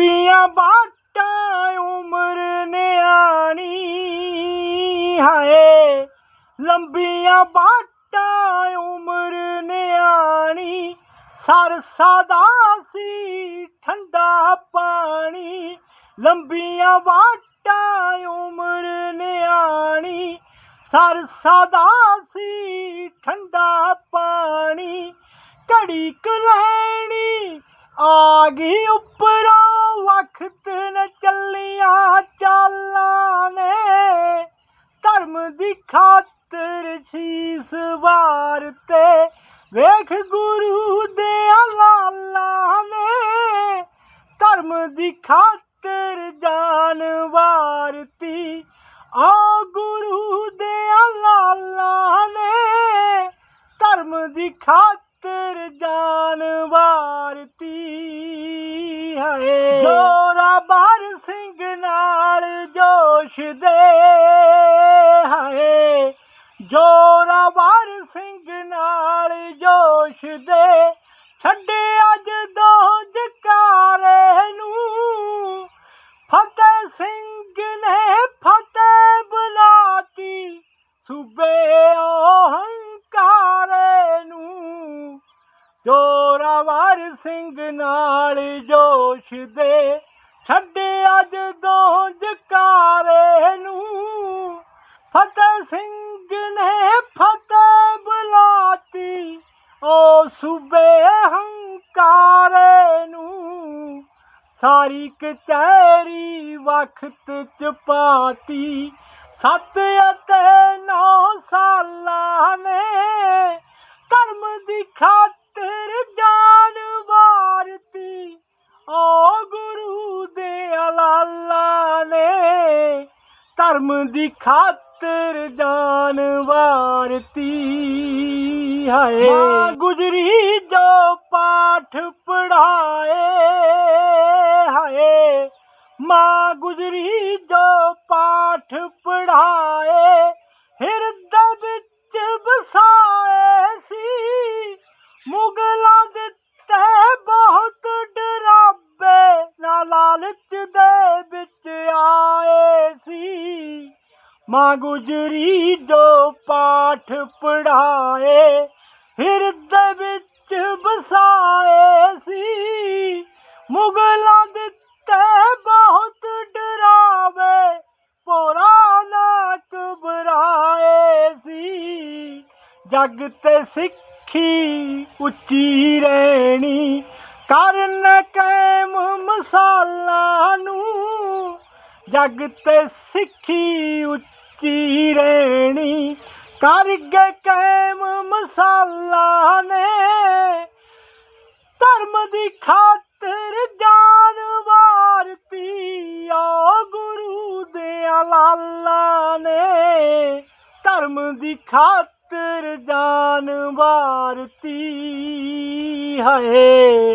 ਲੰਬੀਆਂ ਬਾਟਾਂ ਉਮਰ ਨਿਆਣੀ, ਹਾਏ। ਲੰਬੀਆਂ ਬਾਟਾਂ ਉਮਰ ਨਿਆਣੀ ਸਰਸਾ ਦਾ ਸੀ ਠੰਡਾ ਪਾਣੀ। ਲੰਬੀਆਂ ਬਾਟਾਂ ਉਮਰ ਨਿਆਣੀ ਸਰਸਾ ਦਾ ਸੀ ਠੰਡਾ ਪਾਣੀ। ਘੜੀ ਕੁ ਲੈਣੀ ਆ ਗਈ ਉੱਪਰੋਂ। ਵਕਤ ਚੱਲੀਆਂ ਚਾਲਾਂ ਨੇ। ਧਰਮ ਦੀ ਖਾਤਰ ਸੀਸ ਵਾਰ ਤੇ ਵੇਖ ਗੁਰੂ ਦੇ ਲਾਲਾ ਨੇ। ਧਰਮ ਦੀ ਖਾਤਰ ਜਾਨ ਵਾਰਤੀ ਆ ਗੁਰੂ ਦੇ ਲਾਲਾ ਨੇ। ਧਰਮ ਦੀ ਖਾਤਰ ਜਾਨ ਵਾਰਤੀ ਹੈ ਜੋਰਾ ਸਿੰਘ ਨਾਲ ਜੋਸ਼ ਦੇ ਹਾਏ। ਜੋਰਾ ਸਿੰਘ ਨਾਲ ਜੋਸ਼ ਦੇ ਛੱਡੇ ਅੱਜ ਦੋ ਜਕਾਰੇ ਨੂੰ। ਫਤਿਹ ਸਿੰਘ ਨੇ ਫਤਿਹ ਬੁਲਾਤੀ ਸੂਬੇ ਹੰਕਾਰੇ ਨੂੰ। ਜੋਰਾਵਰ ਸਿੰਘ ਨਾਲ ਜੋਸ਼ ਦੇ ਛੱਡੇ ਸਿੰਘ ਨੇ ਫਤਿਹ ਬੁਲਾਤੀ ਓ ਸੂਬੇ ਹੰਕਾਰੇ ਨੂੰ ਸਾਰੀ ਕਚਹਿਰੀ ਵਕਤ ਚ ਪਾਤੀ। ਸੱਤ ਅਤੇ ਨੌ ਸਾਲਾਂ ਨੇ ਧਰਮ ਦੀ ਖਾਤਰ ਜਾਨ ਵਾਰਤੀ। ਓ ਗੁਰੂ ਦੇ ਲਾਲਾ ਨੇ ਧਰਮ ਦੀ ਖਾਤਰ ਜਾਨ ਵਾਰਤੀ ਹਾਏ। ਮਾਂ ਗੁਜਰੀ ਜੋ ਪਾਠ ਪੜਾਏ ਹਾਏ। ਮਾਂ ਗੁਜਰੀ ਜੋ ਪਾਠ ਪੜਾਏ ਹਿਰਦੇ ਮਾਂ ਗੁਜਰੀ ਜੋ ਪਾਠ ਪੜਾਏ ਹਿਰਦੇ ਵਿੱਚ ਵਸਾਏ ਸੀ। ਮੁਗਲਾਂ ਦਿੱਤੇ ਬਹੁਤ ਡਰਾਵੇ ਪੋਰਾ ਨਾ ਘਬਰਾਏ ਸੀ। ਜਗ ਤੇ ਸਿੱਖੀ ਉੱਚੀ ਰਹਿਣੀ, ਕਰਨ ਕੈਮ ਮਸਾਲਾ ਨੂੰ। ਜਗ ਤੇ ਸਿੱਖੀ ਉੱਚੀ ਰਹਿਣੀ? ਕਰ ਗਏ ਕਾਇਮ ਮਸਾਲਾ ਨੇ। ਧਰਮ ਦੀ ਖਾਤਰ ਜਾਨ ਵਾਰਤੀ ਆ ਗੁਰੂ ਦੇ ਲਾਲਾ ਨੇ। ਧਰਮ ਦੀ ਖਾਤਰ ਜਾਨ ਵਾਰਤੀ ਹੈ